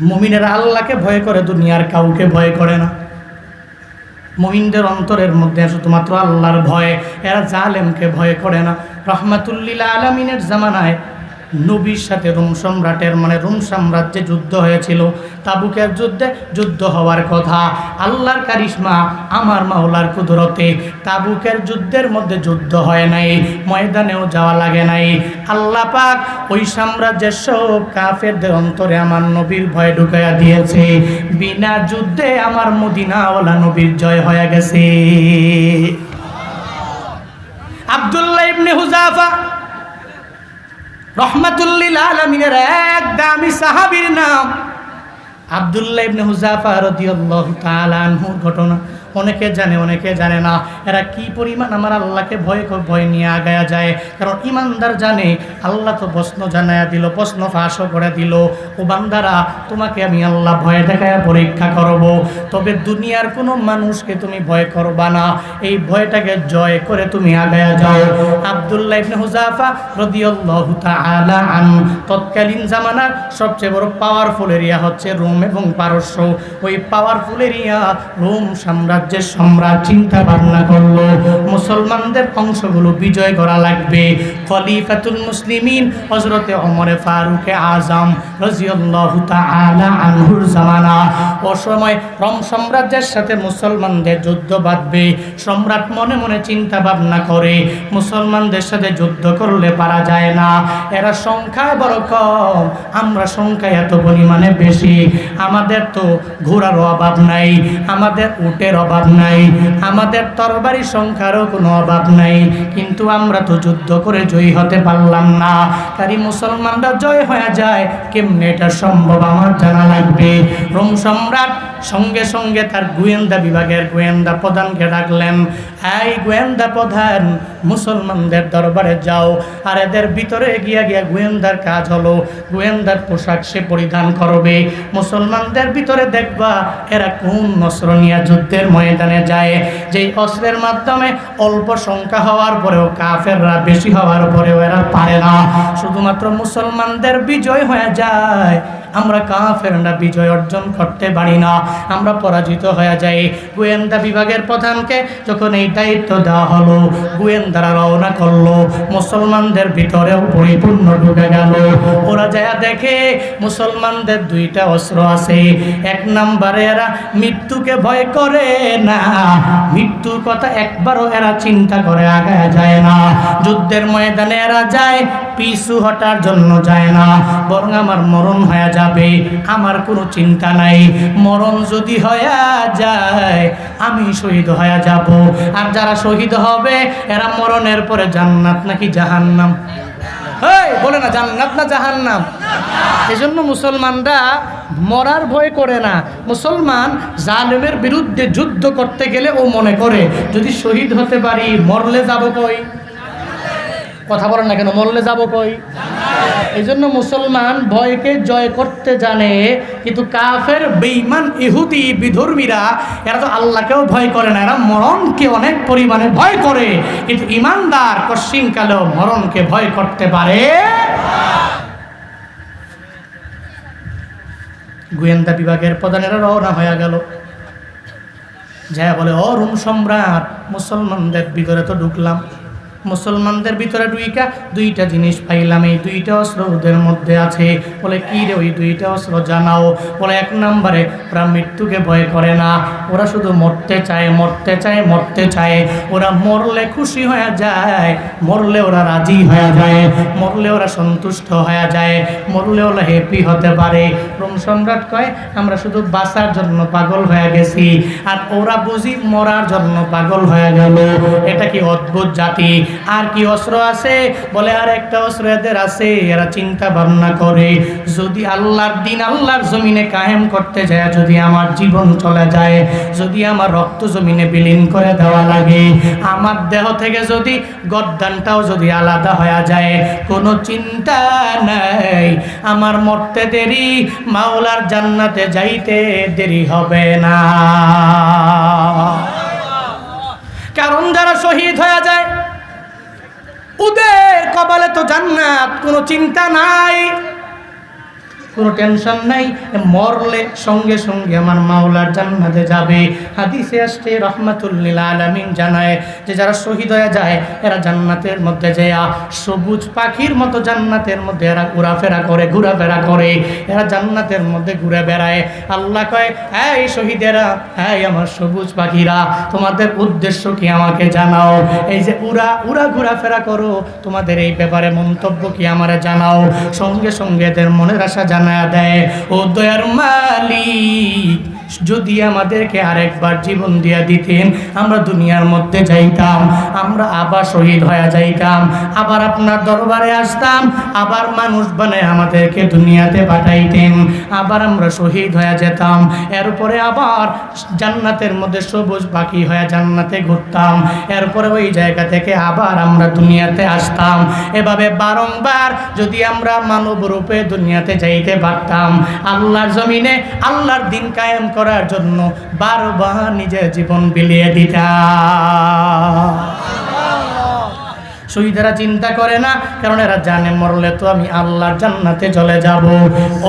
মুমিনেরা আল্লাহকে ভয় করে, দুনিয়ার কাউকে ভয় করে না। মহিনদের অন্তরের মধ্যে শুধুমাত্র আল্লাহর ভয়, এরা জালেমকে ভয় করে না। রহমাতুল্লিল আলমিনের জামানায় নবীর সাথে রোম সম্রাটের মানে রোম সাম্রাজ্যে যুদ্ধ হয়েছিল, তাবুকের যুদ্ধে যুদ্ধ হওয়ার কথা। আল্লাহর কারিশমা আমার মাওলার কুদরতে তাবুকের যুদ্ধের মধ্যে যুদ্ধ হয় নাই, ময়দানেও যাওয়া লাগে নাই। আল্লাহ পাক ওই সাম্রাজ্যের সব কাফেরদের অন্তরে আমার নবীর ভয় ঢুকাইয়া দিয়েছে। বিনা যুদ্ধে আমার মদিনাওয়ালা নবীর জয় হয়ে গেছে। আব্দুল্লাহ ইবনে হুজাফা রহমাতুল্লিল এক দামি সাহাবির নাম আবদুল্লাহ ইবনে হুজাফা রাদিয়াল্লাহু তাআলা ঘটনা। অনেকে জানে অনেকে জানে না। এরা কি পরিমাণ আমার আল্লাহকে ভয় ভয় নিয়ে আগায়া যায়? কারণ ইমানদার জানে, আল্লাহ তো প্রশ্ন জানায়া দিল, প্রশ্ন ফাঁসও করে দিল। ও বান্দারা, তোমাকে আমি আল্লাহ ভয় দেখায়া পরীক্ষা করব। তবে দুনিয়ার কোনো মানুষকে তুমি ভয় করবা না। এই ভয়টাকে জয় করে তুমি আগায়া যাও। আবদুল্লাহ ইবনে হুজাফা রাদিয়াল্লাহু তাআলা আন তৎকালীন জামানার সবচেয়ে বড় পাওয়ারফুল এরিয়া হচ্ছে রোম এবং পারস্য। ওই পাওয়ারফুল এরিয়া রোম সাম্রাজ্যের সম্রাট চিন্তা ভাবনা করল, মুসলমানদের অংশগুলো বিজয় করা লাগবে। খলিফাতুল মুসলিমিন হজরতে অমরে ফারুকে আজম রাজিয়াল্লাহু তাআলা আনহুর জামানা। ও সময় রোম সাম্রাজ্যের সাথে মুসলমানদের যুদ্ধ বাঁধবে। সম্রাট মনে মনে চিন্তা ভাবনা করে, মুসলমানদের সাথে যুদ্ধ করলে পারা যায় না। এরা সংখ্যায় বড় কম, আমরা সংখ্যায় এত পরিমাণে বেশি। আমাদের তো ঘোড়ার অভাব নাই, আমাদের উটের অভাব নাই। আমাদের তরবারি সংখ্যারও কোনো অভাব নাই। কিন্তু আমরা তো যুদ্ধ করে জয়ী হতে পারলাম না। তারই মুসলমানরা জয় হয়ে যায়। কেমনে এটা সম্ভব আমার জানা লাগবে? রোম সম্রাট সঙ্গে সঙ্গে তার গোয়েন্দা বিভাগের গোয়েন্দা প্রধানকে ডাকলেন, এই গোয়েন্দা প্রধান, মুসলমানদের দরবারে যাও। আর এদের ভিতরে গিয়া গিয়া গোয়েন্দার কাজ হলো, গোয়েন্দার পোশাক সে পরিধান করবে। মুসলমানদের ভিতরে দেখবা, এরা কোন অস্ত্র নিয়ে যুদ্ধের ময়দানে যায়। যেই অস্ত্রের মাধ্যমে অল্প সংখ্যা হওয়ার পরেও কাফেররা বেশি হওয়ার পরেও এরা পারে না। শুধুমাত্র মুসলমানদের বিজয় হয়ে যায়। আমরা কাফেররা বিজয় অর্জন করতে পারি না। আমরা পরাজিত হয়ে যাই। গোয়েন্দা বিভাগের প্রধানকে যখন এই দায়িত্ব দেওয়া হলো, গোয়েন্দারা রওনা করল। মুসলমানদের ভিতরেও পরিপূর্ণ ঢুকে গেল। ওরা যায় দেখে, মুসলমানদের দুইটা অস্ত্র আছে। এক নম্বরে এরা মৃত্যুকে ভয় করে। না। মৃত্যুর কথা একবারও এরা চিন্তা করে আগায় যায় না। যুদ্ধের ময়দানে এরা যায়, পিছু হটার জন্য যায় না। বরং আমার মরণ হয়ে যাবে, আমার কোনো চিন্তা নাই। মরণ যদি হয়ে যায়, আমি শহীদ হয়ে যাব। আর যারা শহীদ হবে, এরা মরণের পরে জান্নাত নাকি জাহান্নাম? এই বলে না, জান্নাত না জাহান্নাম? এজন্য মুসলমানরা মরার ভয় করে না। মুসলমান জালেমের বিরুদ্ধে যুদ্ধ করতে গেলে ও মনে করে, যদি শহীদ হতে পারি, মরলে যাব কই? কথা বলেন না কেন, মরলে যাব কই? এই জন্য মুসলমান ভয়কে জয় করতে জানে, কিন্তু কাফের বেইমান ইহুদি বিধর্মীরা, এরা তো আল্লাহকেও ভয় করে না, এরা মরণকে অনেক পরিমাণে ভয় করে। কিন্তু ইমানদার কশ্চিনকালেও মরণকে ভয় করতে পারে। গোয়েন্দা বিভাগের প্রধানেরা রওনা হয়ে গেল। যা বলে রুম সম্রাট, মুসলমানদের ভিতরে তো ঢুকলাম। মুসলমানদের ভিতরে দুইটা দুইটা জিনিস পাইলাম। এই দুইটা অস্ত্র ওদের মধ্যে আছে। বলে, কি রে ওই দুইটা অস্ত্র জানাও? বলে, এক নম্বরে, ওরা মৃত্যুকে ভয় করে না। ওরা শুধু মরতে চায় মরতে চায় মরতে চায়। ওরা মরলে খুশি হয়ে যায়, মরলে ওরা রাজি হয়ে যায়। মরলে ওরা সন্তুষ্ট হয়ে যায়, মরলে ওরা হ্যাপি হতে পারে। রোম সম্রাট কয়, আমরা শুধু বাঁচার জন্য পাগল হয়ে গেছি। আর ওরা বুঝি মরার জন্য পাগল হয়ে গেল। এটা কি অদ্ভুত জাতি? আর কি অস্ত্র আছে? বলে, আর একটা অস্ত্র এদের আছে, এরা চিন্তা ভাবনা করে। যদি আল্লাহর দিন আল্লাহর জমিনে কায়েম করতে যায়, যদি আমার জীবন চলে যায়, যদি আমার রক্ত জমিনে বিলীন করে দেওয়া লাগে, আমার দেহ থেকে যদি গদ্দানটাও যদি আলাদা হয়ে যায়, কোনো চিন্তা নাই। আমার মরতে দেরি, মাওলার জান্নাতে যাইতে দেরি হবে না। কারণ যারা শহীদ হয়ে যায় ওদের কপালে তো জান্নাত কোনো চিন্তা নাই। কোনো টেনশন নাই মরলে সঙ্গে সঙ্গে আমার মাওলার জান্নাতে যাবে। হাদিসে আসছে রহমাতুল্লিল আলামিন জানায় যে যারা শহীদ হয়ে যায়, এরা জান্নাতের মধ্যে যেয়া। সবুজ পাখির মতো জান্নাতের মধ্যে এরা ঘোরাফেরা করে ঘোরাফেরা করে। এরা জান্নাতের মধ্যে ঘুরে বেড়ায়। আল্লাহ কয় হ্যাঁ এই শহীদেরা হ্যাঁ আমার সবুজ পাখিরা, তোমাদের উদ্দেশ্য কি আমাকে জানাও? এই যে উড়া উড়া ঘোরাফেরা করো, তোমাদের এই ব্যাপারে মন্তব্য কি আমারে জানাও? সঙ্গে সঙ্গে এদের মনের আশা জানায় দেয় ও দয়ার মালিক। যদি আমাদেরকে আরেকবার জীবন দিয়া দিতেন, আমরা দুনিয়ার মধ্যে যাইতাম, আমরা আবার শহীদ হয়ে যাইতাম, আবার আপনার দরবারে আসতাম, আবার মানুষ বানায় আমাদেরকে দুনিয়াতে পাঠাইতেন, আবার আমরা শহীদ হয়ে যেতাম, এরপরে আবার জান্নাতের মধ্যে সবুজ পাখি হয়ে জান্নাতে ঘুরতাম, এরপরে ওই জায়গা থেকে আবার আমরা দুনিয়াতে আসতাম। এভাবে বারংবার যদি আমরা মানব রূপে দুনিয়াতে যাইতে পারতাম, আল্লাহর জমিনে আল্লাহর দিন কায়েম করার জন্য বারবার নিজের জীবন বিলিয়ে দিতাম। শহীদেরা চিন্তা করে না, কারণ এরা জানে মরলে তো আমি আল্লাহর জান্নাতে চলে যাব।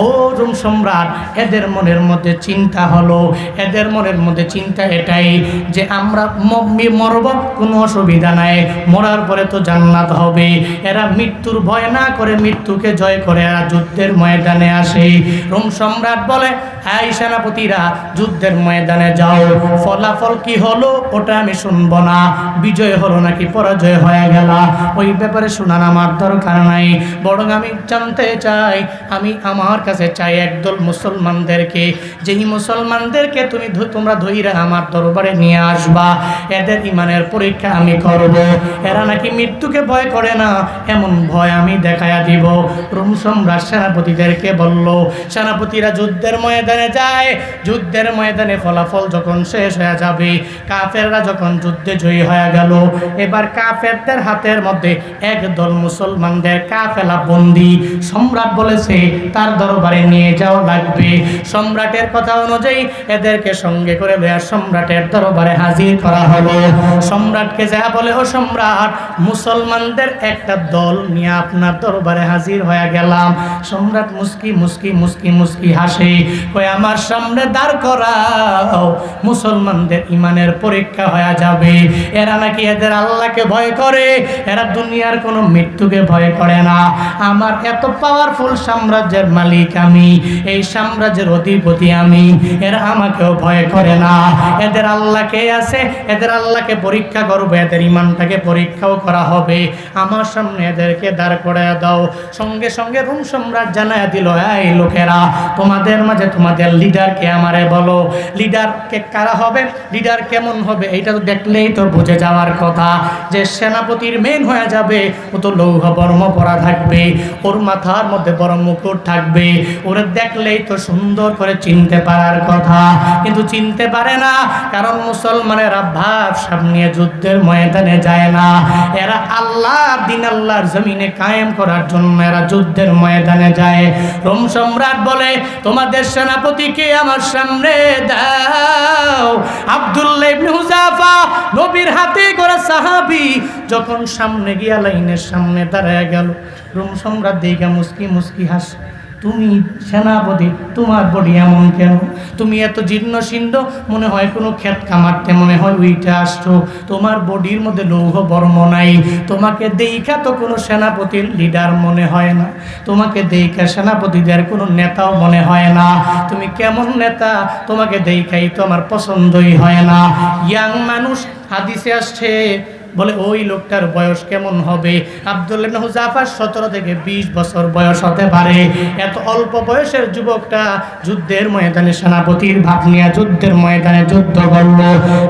ও রুম সম্রাট, এদের মনের মধ্যে চিন্তা হলো, এদের মনের মধ্যে চিন্তা এটাই যে আমরা মরব, কোনো অসুবিধা নাই, মরার পরে তো জান্নাত হবে। এরা মৃত্যুর ভয় না করে মৃত্যুকে জয় করে, এরা যুদ্ধের ময়দানে আসে। রোম সম্রাট বলে হ্যাঁ সেনাপতিরা, যুদ্ধের ময়দানে যাও। ফলাফল কি হলো, ওটা আমি শুনব না। বিজয় হলো নাকি পরাজয় হয়ে গেল? ওই ব্যাপারে শোনার আমার দরকার নাই। বরং আমি জানতে চাই, আমি আমার কাছে চাই একদল মুসলমানদেরকে। যেই মুসলমানদেরকে তুমি তোমরা ধইরা আমার দরবারে নিয়ে আসবা, এদের ইমানের পরীক্ষা আমি করব। এরা নাকি মৃত্যুকে ভয় করে না, এমন ভয় আমি দেখায়া দিব। রুম সম্রাট সেনাপতিদেরকে বলল, সেনাপতিরা যুদ্ধের ময়দানে যায়। যুদ্ধের ময়দানে ফলাফল যখন শেষ হয়ে যাবে, কাফেররা যখন যুদ্ধে জয়ী হয়ে গেল, এবার কাফেরদের হাতের মধ্যে একদল মুসলমানদের কাফেলা বন্দি। সম্রাট বলেছে, তার দরবারে নিয়ে যাওয়া লাগবে। সম্রাটের কথা অনুযায়ী এদেরকে সঙ্গে করে লইয়া সম্রাটের দরবারে হাজির করা হলো। সম্রাটকে যা বলে, ও সম্রাট, মুসলমানদের একটা দল নিয়ে আপনার দরবারে হাজির হয়ে গেলাম। সম্রাট মুস্কি মুস্কি মুস্কি মুস্কি হাসে, কই, আমার সামনে দাঁড় করাও। মুসলমানদের ইমানের পরীক্ষা হয়ে যাবে। এরা নাকি এদের আল্লাহকে ভয় করে? এরা দুনিয়ার কোনো মৃত্যুকে ভয় করে না। আমার এত পাওয়ারফুল সাম্রাজ্যের মালিক আমি, এই সাম্রাজ্যের অধিপতি আমি। এরা আমাকেও ভয় করে না। এদের আল্লাহকে আছে? এদের আল্লাহকে পরীক্ষা করব, এদের ইমানটাকে পরীক্ষাও করা হবে। আমার সামনে এদেরকে দাঁড় করে দাও। সঙ্গে সঙ্গে রুম সম্রাট জানায় দিল, এই লোকেরা, তোমাদের মাঝে তোমাদের লিডারকে আমারে বলো? লিডারকে কারা হবে? লিডার কেমন হবে? এইটা তো দেখলেই তো বুঝে যাওয়ার কথা যে সেনাপতির মেন হয়ে যাবে। ও তো লৌহ বর্ম পরা থাকবে। ওর মাথার মধ্যে বড় মুকুট থাকবে। ওরে দেখলেই তো সুন্দর করে চিনতে পারার কথা। কিন্তু চিনতে পারে না, কারণ মুসলমানেরা ভাব সামনে যুদ্ধের ময়দানে যায় না। এরা আল্লাহ দিন আল্লাহর জমিনে কায়েম করার জন্য এরা যুদ্ধের ময়দানে যায়। রোম সম্রাট বলে, তোমাদের সেনাপতিকে আমার সামনে দাও। আব্দুল্লাহ ইবনে হুজাফা নবীর হাতে করে সাহাবী যখন সামনে গিয়া লাইনের সামনে দাঁড়ায় গেল, রোম সম্রাট দিকে মুসকি মুসকি হাস, তুমি সেনাপতি, তোমার বডি এমন কেন? তুমি এত জীর্ণ শীর্ণ মনে হয় কোনো ক্ষেত কামারতে মনে হয় উইটা আসছো। তোমার বডির মধ্যে লৌহ বর্ম নাই। তোমাকে দেখা তো কোনো সেনাপতির লিডার মনে হয় না। তোমাকে দেখা সেনাপতিদের কোনো নেতাও মনে হয় না। তুমি কেমন নেতা? তোমাকে দেখাই তো আমার পছন্দই হয় না। ইয়াং মানুষ হাদিসে আসছে বলে, ওই লোকটার বয়স কেমন হবে? আব্দুল্লাহ হুজাফার সতেরো থেকে বিশ বছর বয়স হতে পারে। এত অল্প বয়সের যুবকটা যুদ্ধের ময়দানে সেনাপতির ভাব নিয়ে যুদ্ধের ময়দানে যুদ্ধ করল।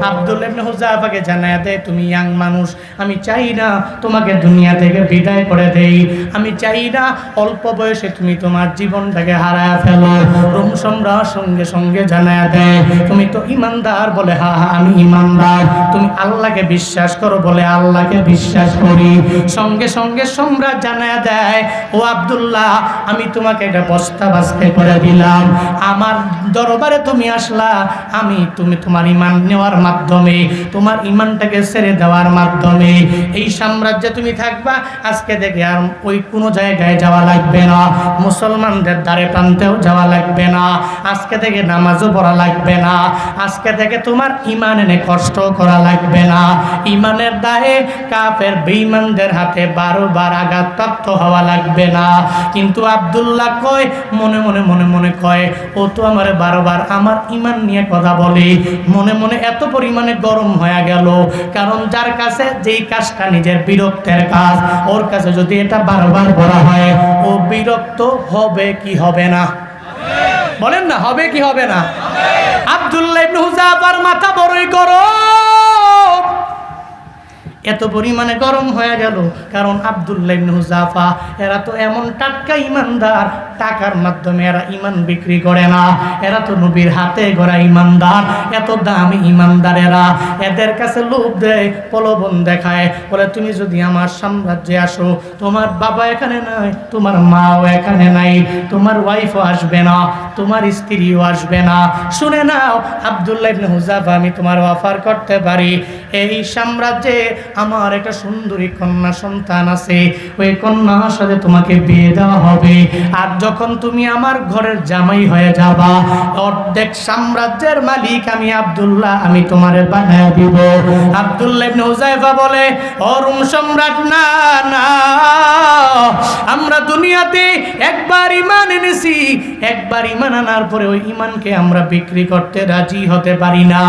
আব্দুল্লাহ হুজাফাকে জানায় দেয় তুমি ইয়াং মানুষ, আমি চাই না তোমাকে দুনিয়া থেকে বিদায় করে দেই। আমি চাই না অল্প বয়সে তুমি তোমার জীবনটাকে হারায় ফেলো। রোম সম্রাট সঙ্গে সঙ্গে জানায় দেয় তুমি তো ইমানদার বলে, হা হা, আমি ইমানদার। তুমি আল্লাহকে বিশ্বাস করো বলে আল্লাহকে বিশ্বাস করি। সঙ্গে সঙ্গে সম্রাট জানা দেয়, ও আব্দুল্লাহ, আমি তোমাকে একটা বস্তা বাস্তে করে দিলাম। আমার দরবারে তুমি আসলা, আমি, তুমি তোমার ইমান নেওয়ার মাধ্যমে, তোমার ইমানটাকে ছেড়ে দেওয়ার মাধ্যমে। এই সাম্রাজ্যে তুমি থাকবা, আজকে দেখে আর ওই কোনো জায়গায় যাওয়া লাগবে না। মুসলমানদের দ্বারে প্রান্তেও যাওয়া লাগবে না। আজকে থেকে নামাজও পড়া লাগবে না। আজকে থেকে তোমার ইমান এনে কষ্ট করা লাগবে না। ইমানের দায়ে কাফের বেঈমানদের হাতে বারোবার আঘাতপ্রাপ্ত হওয়া লাগবে না। কিন্তু আব্দুল্লাহ কয়, মনে মনে মনে মনে কয়, ও তো আমার বারবার আমার ইমান নিয়ে কথা বলে। মনে মনে এত পরিমাণে গরম হয়ে গেল। কারণ যার কাছে যেই কাজটা নিজের বিরক্তের কাজ, ওর কাছে যদি এটা বারবার বলা হয়, ও বিরক্ত হবে কি হবে না? বলেন না, হবে কি হবে না? আব্দুল্লাহ ইবনে হুজাফার মাথা বড়ই গরম। এত পরিমাণে গরম হয়ে গেল। কারণ আবদুল্লাহ হুজাফা, এরা তো এমন টাটকা ইমানদার, টাকার মাধ্যমে এরা ইমান বিক্রি করে না। এরা তো নবীর হাতে গড়া ইমানদার, এত দামি ইমানদার এরা। এদের কাছে লোভ দেয়, প্রলোভন দেখায়। বলে, তুমি যদি আমার সাম্রাজ্যে আসো, তোমার বাবা এখানে নাই, তোমার মাও এখানে নাই, তোমার ওয়াইফও আসবে না, তোমার স্ত্রীও আসবে না। শুনে নাও, আবদুল্লাহ হুজাফা, আমি তোমার অফার করতে পারি। এই সাম্রাজ্যে আমার একটা সুন্দরী কন্যা সন্তান আছে। ওই কন্যার সাথে তোমাকে বিয়ে দেওয়া হবে। আর যখন তুমি আমার ঘরের জামাই হয়ে যাবা, অর্ধেক সাম্রাজ্যের মালিক আমি আব্দুল্লাহ, আমি তোমারে বানায় দিব। আব্দুল্লাহ বলে রুম সম্রাট, না না, আমরা দুনিয়াতে একবার ইমান এনেছি। একবার ইমান আনার পরে ওই ইমানকে আমরা বিক্রি করতে রাজি হতে পারি না।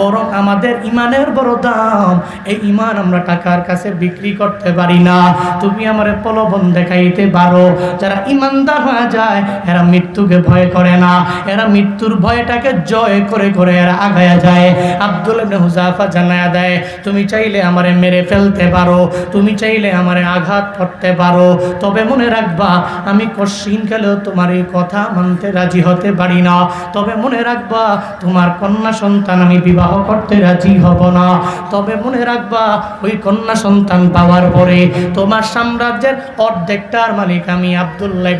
বরং আমাদের ইমানের বড় দাম। এই ইমান আমরা টাকার কাছে বিক্রি করতে পারি না। তুমি আমার প্রলোভন দেখাইতে পারো। যারা ইমানদার হয়ে যায়, এরা মৃত্যুকে ভয় করে না। এরা মৃত্যুর ভয়টাকে জয় করে করে এরা আগায়া যায়। আব্দুল হুজাফা জানায়া দেয়, তুমি চাইলে আমারে মেরে ফেলতে পারো। তুমি চাইলে আমারে আঘাত করতে পারো। তবে মনে রাখবা, আমি কশিন গেলেও তোমার এই কথা মানতে রাজি হতে পারি না। তবে মনে রাখবা, তোমার কন্যা সন্তান আমি বিবাহ করতে রাজি হব না। তবে মনে রাখবা, ওই কন্যা সন্তান পাওয়ার পরে তোমার সাম্রাজ্যের অর্ধেকটার মালিক আমি আবদুল্লাহ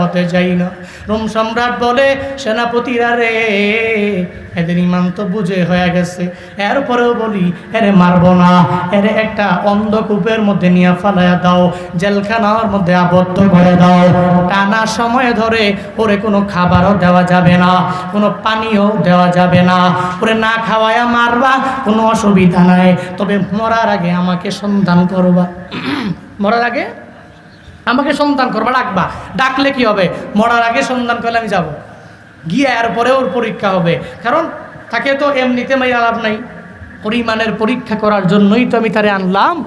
হতে যাই না। রোম সম্রাট বলে, সেনাপতিরা রে এদের ইমান তো বুঝে হয়ে গেছে। এরপরেও বলি, এরে মারবো না। এরে একটা অন্ধকূপের মধ্যে নিয়ে ফালাইয়া দাও। জেলখানার মধ্যে আবদ্ধ করে দাও। টানা সময় ধরে ওরে কোনো খাবারও দেওয়া যাবে না, কোনো পানিও দেওয়া যাবে না। ওরে না খাওয়ায়া মারবা, কোনো অসুবিধা নাই। তবে মরার আগে আমাকে সন্ধান করবা। মরার আগে? আমাকে সন্ধান করবা, ডাকবা। ডাকলে কি হবে? মরার আগে সন্ধান করলে আমি যাব। গিয়ে এরপরে ওর পরীক্ষা হবে। কারণ তাকে তো এমনিতে মাইয়া লাভ নাই। পরিমাণের পরীক্ষা করার জন্যই তো আমি তারে আনলাম।